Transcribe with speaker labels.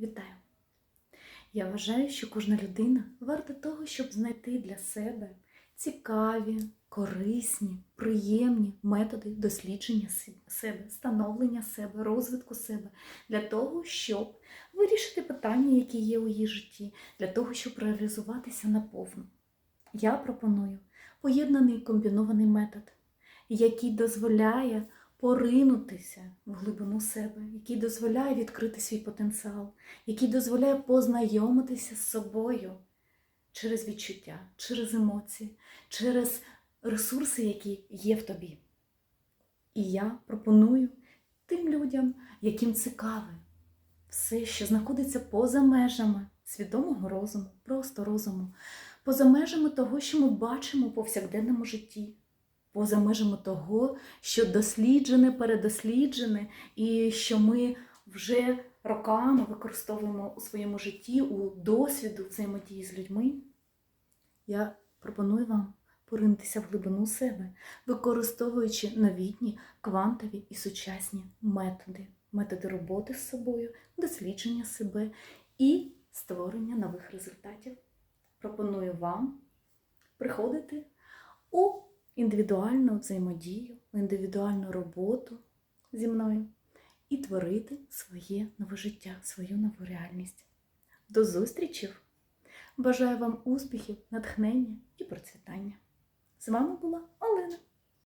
Speaker 1: Вітаю! Я вважаю, що кожна людина варта того, щоб знайти для себе цікаві, корисні, приємні методи дослідження себе, становлення себе, розвитку себе, для того, щоб вирішити питання, які є у її житті, для того, щоб реалізуватися наповну. Я пропоную поєднаний комбінований метод, який дозволяє поринутися в глибину себе, який дозволяє відкрити свій потенціал, який дозволяє познайомитися з собою через відчуття, через емоції, через ресурси, які є в тобі. І я пропоную тим людям, яким цікаве все, що знаходиться поза межами свідомого розуму, просто розуму, поза межами того, що ми бачимо у повсякденному житті, поза межами того, що досліджене, передосліджене, і що ми вже роками використовуємо у своєму житті, у досвіду взаємодії з людьми. Я пропоную вам поринутися в глибину себе, використовуючи новітні, квантові і сучасні методи, методи роботи з собою, дослідження себе і створення нових результатів. Пропоную вам приходити у індивідуальну взаємодію, індивідуальну роботу зі мною і творити своє нове життя, свою нову реальність. До зустрічі! Бажаю вам успіхів, натхнення і процвітання. З вами була Олена.